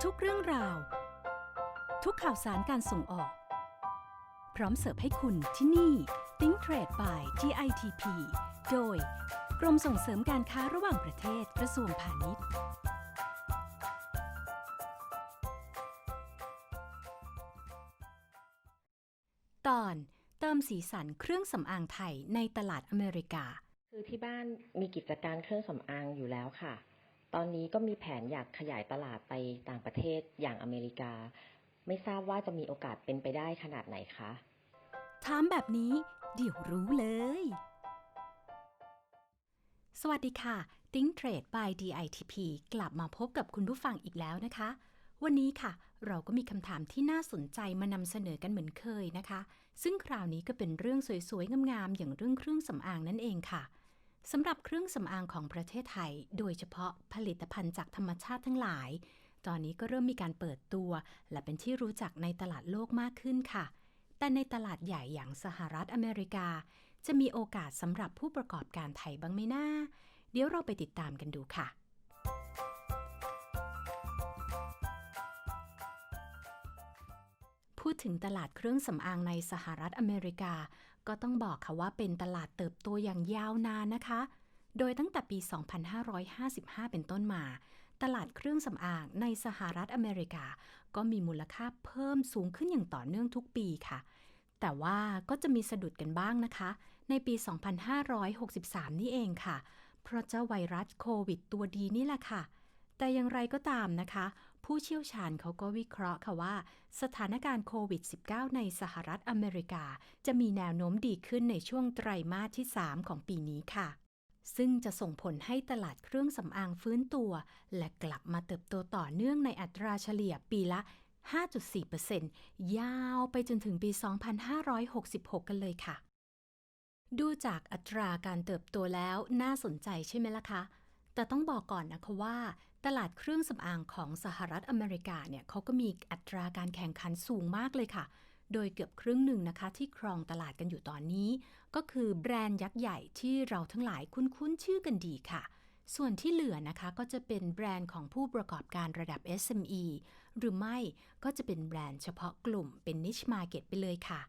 ทุกเรื่องราว ทุกข่าวสารการส่งออก พร้อมเสิร์ฟให้คุณที่นี่ Think Trade by GITP โดย กรมส่งเสริมการค้าระหว่างประเทศกระทรวงพาณิชย์ ตอนเติมสีสันเครื่องสำอางไทยในตลาดอเมริกา คือที่บ้านมีกิจการเครื่องสำอางอยู่แล้วค่ะ ตอนนี้ก็มีแผนอยากขยายตลาดไปต่างประเทศอย่างอเมริกา ไม่ทราบว่าจะมีโอกาสเป็นไปได้ขนาดไหนคะ ถามแบบนี้เดี๋ยวรู้เลย สวัสดีค่ะ Think Trade by DITP กลับมาพบกับคุณผู้ฟังอีกแล้วนะคะ วันนี้ค่ะ เราก็มีคำถามที่น่าสนใจมานำเสนอกันเหมือนเคยนะคะ ซึ่งคราวนี้ก็เป็นเรื่องสวยๆงามๆอย่างเรื่องเครื่องสำอางนั่นเองค่ะ สำหรับเครื่องสำอางของประเทศไทย โดยเฉพาะผลิตภัณฑ์จากธรรมชาติทั้งหลาย ตอนนี้ก็เริ่มมีการเปิดตัว และเป็นที่รู้จักในตลาดโลกมากขึ้นค่ะ แต่ในตลาดใหญ่อย่างสหรัฐอเมริกา จะมีโอกาสสำหรับผู้ประกอบการไทยบ้างไหมนะเดี๋ยวเราไปติดตามกันดูค่ะพูดถึงตลาดเครื่องสำอางในสหรัฐอเมริกา ก็ต้องบอกค่ะว่าเป็นตลาดเติบโตอย่างยาวนานนะคะ โดยตั้งแต่ปี 2555 เป็นต้นมา ตลาดเครื่องสำอางในสหรัฐอเมริกา ก็มีมูลค่าเพิ่มสูงขึ้นอย่างต่อเนื่องทุกปีค่ะ แต่ว่าก็จะมีสะดุดกันบ้างนะคะ ในปี 2563 นี่เองค่ะ เพราะเจ้าไวรัสโควิดตัวดีนี่แหละค่ะ แต่อย่างไรก็ตามนะคะ ผู้เชี่ยวชาญเขาก็วิเคราะห์ค่ะว่า สถานการณ์โควิด -19 ในสหรัฐอเมริกา จะมีแนวโน้มดีขึ้นในช่วงไตรมาสที่ 3 ของปีนี้ค่ะ ซึ่งจะส่งผลให้ตลาดเครื่องสำอางฟื้นตัว และกลับมาเติบโตต่อเนื่องในอัตราเฉลี่ยปีละ 5.4%ยาวไปจนถึงปี 2566 กันเลยค่ะ ดูจากอัตราการเติบโตแล้วน่าสนใจใช่ไหมล่ะคะแต่ต้องบอกก่อนนะคะว่า ตลาดเครื่องสำอางของสหรัฐอเมริกาเนี่ยเขาก็มีอัตราการแข่งขันสูงมากเลยค่ะ โดยเกือบครึ่งหนึ่งนะคะ ที่ครองตลาดกันอยู่ตอนนี้ ก็คือแบรนด์ยักษ์ใหญ่ที่เราทั้งหลายคุ้นๆชื่อกันดีค่ะ ส่วนที่เหลือนะคะก็จะเป็นแบรนด์ของผู้ประกอบการระดับ SME หรือไม่ก็จะเป็นแบรนด์เฉพาะกลุ่มเป็น niche market ไปเลยค่ะ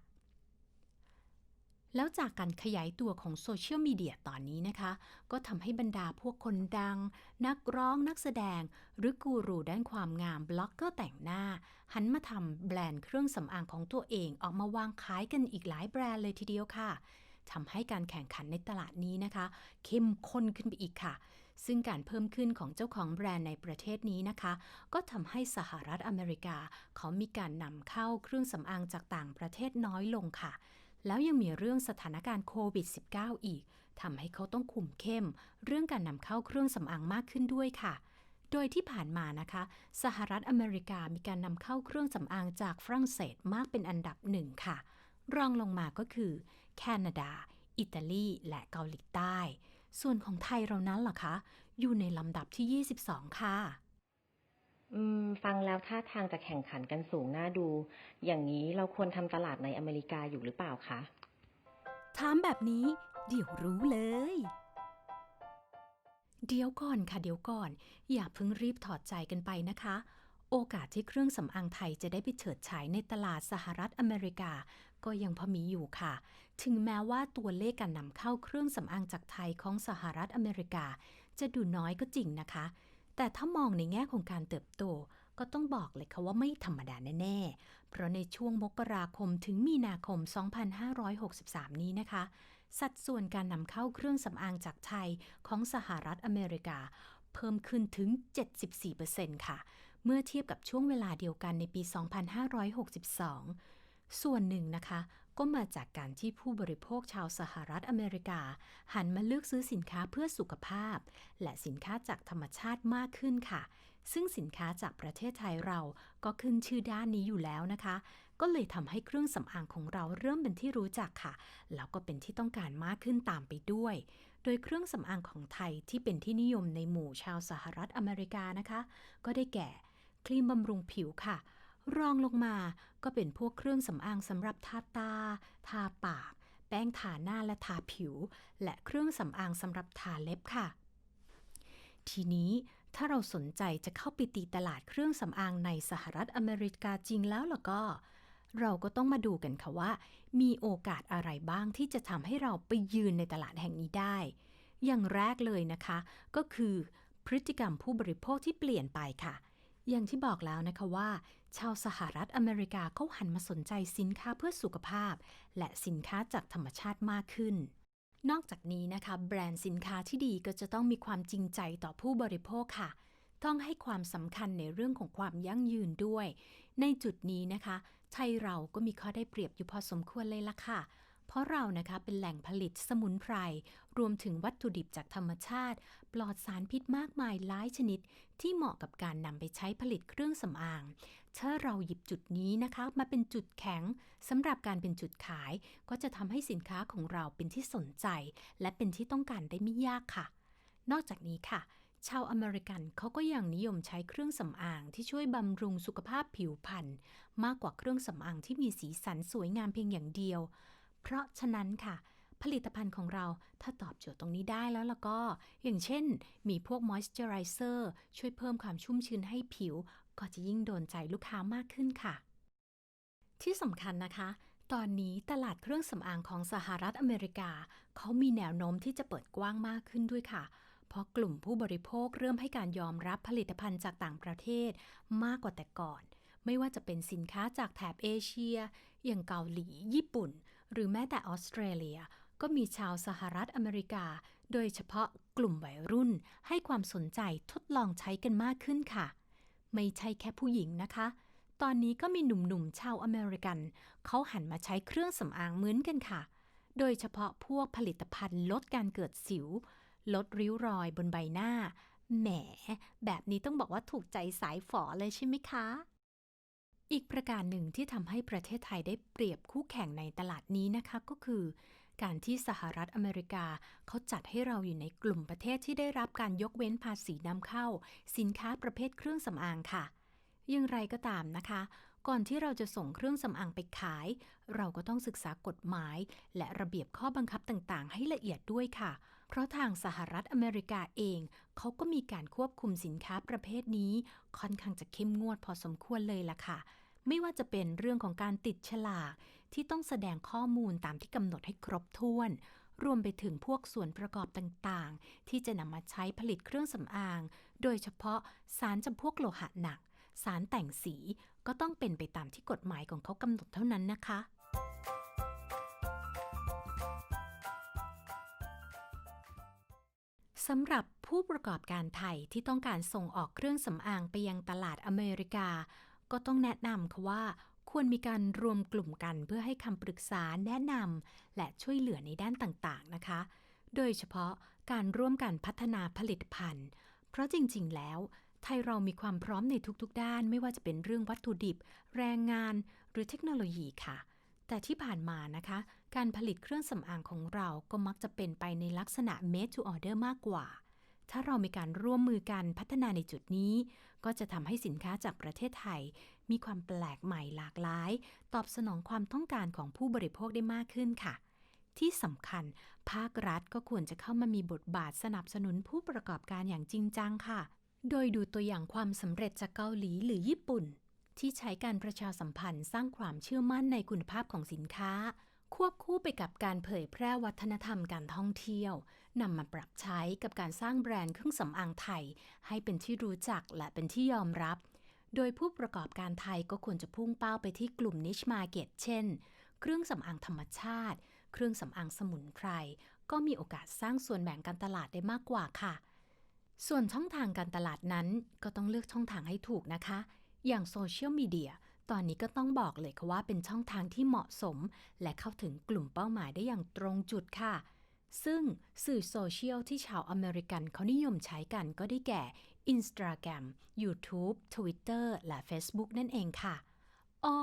แล้วจากการขยายตัวของโซเชียลมีเดียตอนนี้นะคะ ก็ทำให้บรรดาพวกคนดัง นักร้องนักแสดง หรือกูรูด้านความงามบล็อกเกอร์แต่งหน้า หันมาทำแบรนด์เครื่องสำอางของตัวเองออกมาวางขายกันอีกหลายแบรนด์เลยทีเดียวค่ะทำให้การแข่งขันในตลาดนี้นะคะ เข้มข้นขึ้นไปอีกค่ะ ซึ่งการเพิ่มขึ้นของเจ้าของแบรนด์ในประเทศนี้นะคะ ก็ทำให้สหรัฐอเมริกา เขามีการนำเข้าเครื่องสำอางจากต่างประเทศน้อยลงค่ะ แล้วยังมีเรื่องสถานการณ์โควิด -19 อีกทำให้เขาต้องคุมเข้ม เรื่องการนำเข้าเครื่องสำอางมากขึ้นด้วยค่ะ โดยที่ผ่านมานะคะ สหรัฐอเมริกามีการนำเข้าเครื่องสำอางจากฝรั่งเศสมากเป็นอันดับหนึ่งค่ะ รองลงมาก็คือ แคนาดา อิตาลี และเกาหลีใต้ ส่วนของไทยเรานั้นล่ะคะ อยู่ในลำดับที่ 22 ค่ะอืม ฟังแล้วท่าทางจะแข่งขันกันสูงน่าดู อย่างนี้เราควรทำตลาดในอเมริกาอยู่หรือเปล่าคะ ถามแบบนี้เดี๋ยวรู้เลย เดี๋ยวก่อนค่ะเดี๋ยวก่อน อย่าเพิ่งรีบถอดใจกันไปนะคะ โอกาสที่เครื่องสำอางไทยจะได้ไปเฉิดฉายในตลาดสหรัฐอเมริกา ก็ยังพอมีอยู่ค่ะ ถึงแม้ว่าตัวเลขการนำเข้าเครื่องสำอางจากไทยของสหรัฐอเมริกา จะดูน้อยก็จริงนะคะ แต่ถ้ามองในแง่ของการเติบโตก็ต้องบอกเลยค่ะว่าไม่ธรรมดาแน่ ๆ เพราะในช่วงมกราคมถึงมีนาคม 2563 นี้นะคะ สัดส่วนการนำเข้าเครื่องสำอางจากไทยของสหรัฐอเมริกา เพิ่มขึ้นถึง 74%ค่ะ เมื่อเทียบกับช่วงเวลาเดียวกันในปี 2562 ส่วนหนึ่งนะคะ ก็มาจากการที่ผู้บริโภคชาวสหรัฐอเมริกา หันมาเลือกซื้อสินค้าเพื่อสุขภาพ และสินค้าจากธรรมชาติมากขึ้นค่ะ ซึ่งสินค้าจากประเทศไทยเราก็ขึ้นชื่อด้านนี้อยู่แล้วนะคะ ก็เลยทำให้เครื่องสำอางของเราเริ่มเป็นที่รู้จักค่ะ แล้วก็เป็นที่ต้องการมากขึ้นตามไปด้วย โดยเครื่องสำอางของไทยที่เป็นที่นิยมในหมู่ชาวสหรัฐอเมริกานะคะ ก็ได้แก่ครีมบำรุงผิวค่ะ รองลงมาก็เป็นพวกเครื่องสำอางสำหรับทาตา ทาปาก แป้งทาหน้าและทาผิว และเครื่องสำอางสำหรับทาเล็บค่ะ ทีนี้ถ้าเราสนใจจะเข้าไปตีตลาดเครื่องสำอางในสหรัฐอเมริกาจริงแล้วล่ะก็ เราก็ต้องมาดูกันค่ะว่า มีโอกาสอะไรบ้างที่จะทำให้เราไปยืนในตลาดแห่งนี้ได้ อย่างแรกเลยนะคะ ก็คือพฤติกรรมผู้บริโภคที่เปลี่ยนไปค่ะ อย่างที่บอกแล้วนะคะว่า ชาวสหรัฐอเมริกาเขาหันมาสนใจสินค้าเพื่อสุขภาพ และสินค้าจากธรรมชาติมากขึ้น นอกจากนี้นะคะ แบรนด์สินค้าที่ดีก็จะต้องมีความจริงใจต่อผู้บริโภคค่ะ ต้องให้ความสำคัญในเรื่องของความยั่งยืนด้วย ในจุดนี้นะคะ ไทยเราก็มีข้อได้เปรียบอยู่พอสมควรเลยล่ะค่ะ เพราะเรานะคะเป็นแหล่งผลิตสมุนไพร รวมถึงวัตถุดิบจากธรรมชาติ ปลอดสารพิษมากมายหลายชนิด ที่เหมาะกับการนำไปใช้ผลิตเครื่องสำอาง ถ้าเราหยิบจุดนี้นะคะ มาเป็นจุดแข็งสำหรับการเป็นจุดขาย ก็จะทำให้สินค้าของเราเป็นที่สนใจ และเป็นที่ต้องการได้ไม่ยากค่ะ นอกจากนี้ค่ะชาวอเมริกันเขาก็ยังนิยมใช้เครื่องสำอางที่ช่วยบำรุงสุขภาพผิวพรรณมากกว่าเครื่องสำอางที่มีสีสันสวยงามเพียงอย่างเดียว เพราะฉะนั้นค่ะ ผลิตภัณฑ์ของเราถ้าตอบโจทย์ตรงนี้ได้แล้วแล้วก็ อย่างเช่น มีพวกมอยส์เจอไรเซอร์ช่วยเพิ่มความชุ่มชื้นให้ผิว ก็จะยิ่งโดนใจลูกค้ามากขึ้นค่ะ ที่สำคัญนะคะ ตอนนี้ตลาดเครื่องสำอางของสหรัฐอเมริกา เขามีแนวโน้มที่จะเปิดกว้างมากขึ้นด้วยค่ะเพราะกลุ่มผู้บริโภคเริ่มให้การยอมรับผลิตภัณฑ์จากต่างประเทศมากกว่าแต่ก่อน ไม่ว่าจะเป็นสินค้าจากแถบเอเชีย อย่างเกาหลี ญี่ปุ่น หรือแม้แต่ออสเตรเลีย ก็มีชาวสหรัฐอเมริกา โดยเฉพาะกลุ่มวัยรุ่นให้ความสนใจทดลองใช้กันมากขึ้นค่ะ ไม่ใช่แค่ผู้หญิงนะคะ ตอนนี้ก็มีหนุ่มๆชาวอเมริกัน เขาหันมาใช้เครื่องสำอางเหมือนกันค่ะ โดยเฉพาะพวกผลิตภัณฑ์ลดการเกิดสิว ลดริ้วรอยบนใบหน้า แหม แบบนี้ต้องบอกว่าถูกใจสายฝอเลยใช่ไหมคะ อีกประการหนึ่งที่ทำให้ประเทศไทยได้เปรียบคู่แข่งในตลาดนี้นะคะก็คือ การที่สหรัฐอเมริกาเขาจัดให้เราอยู่ในกลุ่มประเทศที่ได้รับการยกเว้นภาษีนำเข้า สินค้าประเภทเครื่องสำอางค่ะอย่างไรก็ตามนะคะ ก่อนที่เราจะส่งเครื่องสำอางไปขาย เราก็ต้องศึกษากฎหมาย และระเบียบข้อบังคับต่างๆ ให้ละเอียดด้วยค่ะ เพราะทางสหรัฐอเมริกาเอง เขาก็มีการควบคุมสินค้าประเภทนี้ ค่อนข้างจะเข้มงวดพอสมควรเลยล่ะค่ะ ไม่ว่าจะเป็นเรื่องของการติดฉลากที่ต้องแสดงข้อมูลตามที่กำหนดให้ครบถ้วน รวมไปถึงพวกส่วนประกอบต่างๆ ที่จะนำมาใช้ผลิตเครื่องสำอาง โดยเฉพาะสารจำพวกโลหะหนัก สารแต่งสีก็ต้องเป็นไปตามที่กฎหมายของเขากำหนดเท่านั้นนะคะสำหรับผู้ประกอบการไทยที่ต้องการส่งออกเครื่องสำอางไปยังตลาดอเมริกา ก็ต้องแนะนำค่ะว่าควรมีการรวมกลุ่มกันเพื่อให้คำปรึกษาแนะนำและช่วยเหลือในด้านต่างๆนะคะ โดยเฉพาะการร่วมกันพัฒนาผลิตภัณฑ์ เพราะจริง ๆ แล้ว ไทยเรามีความพร้อมในทุกๆ ด้าน ไม่ว่าจะเป็นเรื่องวัตถุดิบ แรงงาน หรือเทคโนโลยีค่ะ แต่ที่ผ่านมานะคะ การผลิตเครื่องสำอางของเราก็มักจะเป็นไปในลักษณะ made to order มากกว่า ถ้าเรามีการร่วมมือกันพัฒนาในจุดนี้ ก็จะทำให้สินค้าจากประเทศไทย มีความแปลกใหม่หลากหลาย ตอบสนองความต้องการของผู้บริโภคได้มากขึ้นค่ะที่สำคัญ ภาครัฐก็ควรจะเข้ามามีบทบาทสนับสนุนผู้ประกอบการอย่างจริงจังค่ะ โดยดูตัวอย่างความสำเร็จจากเกาหลีหรือญี่ปุ่น ที่ใช้การประชาสัมพันธ์สร้างความเชื่อมั่นในคุณภาพของสินค้า ควบคู่ไปกับการเผยแพร่วัฒนธรรมการท่องเที่ยวนำมาปรับใช้กับการสร้างแบรนด์เครื่องสำอางไทย ให้เป็นที่รู้จักและเป็นที่ยอมรับ โดยผู้ประกอบการไทยก็ควรจะพุ่งเป้าไปที่กลุ่ม niche market เช่น เครื่องสำอางธรรมชาติ เครื่องสำอางสมุนไพร ก็มีโอกาสสร้างส่วนแบ่งการตลาดได้มากกว่าค่ะ ส่วนช่องทางการตลาดนั้นก็ต้องเลือกช่องทางให้ถูกนะคะ อย่างโซเชียลมีเดีย ตอนนี้ก็ต้องบอกเลยค่ะว่าเป็นช่องทางที่เหมาะสม และเข้าถึงกลุ่มเป้าหมายได้อย่างตรงจุดค่ะ ซึ่งสื่อโซเชียลที่ชาวอเมริกันเขานิยมใช้กันก็ได้แก่ Instagram YouTube Twitter และ Facebook นั่นเองค่ะอ้อ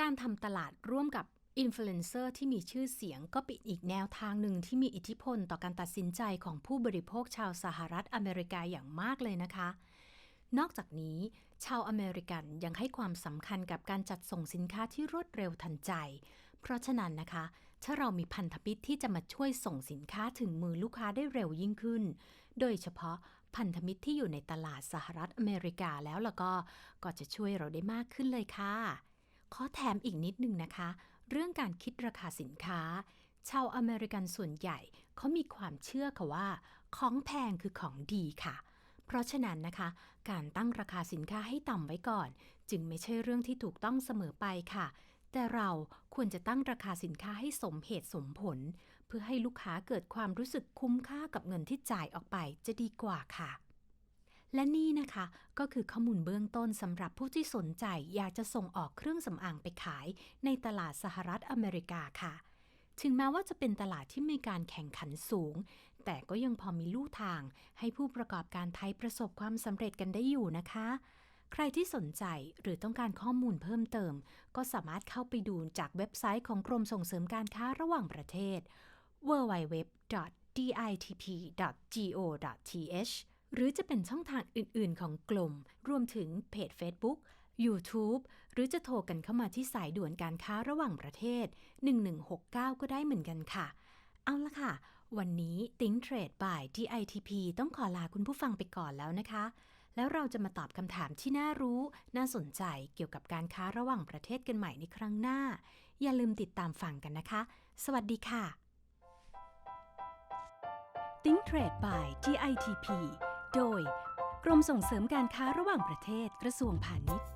การทำตลาดร่วมกับอินฟลูเอนเซอร์ที่มีชื่อเสียงก็เป็นอีกแนวทางหนึ่งที่มีอิทธิพลต่อการตัดสินใจของผู้บริโภคชาวสหรัฐอเมริกาอย่างมากเลยนะคะ นอกจากนี้ ชาวอเมริกันยังให้ความสำคัญกับการจัดส่งสินค้าที่รวดเร็วทันใจ เพราะฉะนั้นนะคะ ถ้าเรามีพันธมิตรที่จะมาช่วยส่งสินค้าถึงมือลูกค้าได้เร็วยิ่งขึ้น โดยเฉพาะพันธมิตรที่อยู่ในตลาดสหรัฐอเมริกาแล้วล้วก็ก็จะช่วยเราได้มากขึ้นเลยค่ะ ขอแถมอีกนิดนึงนะคะ เรื่องการคิดราคาสินค้า ชาวอเมริกันส่วนใหญ่เขามีความเชื่อค่ะว่า ของแพงคือของดีค่ะเพราะฉะนั้นนะคะ การตั้งราคาสินค้าให้ต่ำไว้ก่อน จึงไม่ใช่เรื่องที่ถูกต้องเสมอไปค่ะ แต่เราควรจะตั้งราคาสินค้าให้สมเหตุสมผล เพื่อให้ลูกค้าเกิดความรู้สึกคุ้มค่ากับเงินที่จ่ายออกไปจะดีกว่าค่ะและนี่นะคะก็คือข้อมูลเบื้องต้นสำหรับผู้ที่สนใจอยากจะส่งออกเครื่องสำอางไปขาย ในตลาดสหรัฐอเมริกาค่ะ ถึงแม้ว่าจะเป็นตลาดที่มีการแข่งขันสูง แต่ก็ยังพอมีลู่ทางให้ผู้ประกอบการไทยประสบความสำเร็จกันได้อยู่นะคะ ใครที่สนใจหรือต้องการข้อมูลเพิ่มเติม ก็สามารถเข้าไปดูจากเว็บไซต์ของกรมส่งเสริมการค้าระหว่างประเทศ www.ditp.go.th หรือจะเป็นช่องทางอื่น ๆ ของกลุ่ม รวมถึงเพจ Facebook YouTube หรือจะโทรกันเข้ามาที่สายด่วนการค้าระหว่างประเทศ 1169 ก็ได้เหมือนกันค่ะ เอาละค่ะ วันนี้ Think Trade by DITP ต้องขอลาคุณผู้ฟังไปก่อนแล้วนะคะ แล้วเราจะมาตอบคำถามที่น่ารู้ น่าสนใจเกี่ยวกับการค้าระหว่างประเทศกันใหม่ในครั้งหน้า อย่าลืมติดตามฟังกันนะคะ สวัสดีค่ะ Think Trade by DITP โดย กรมส่งเสริมการค้าระหว่างประเทศกระทรวงพาณิชย์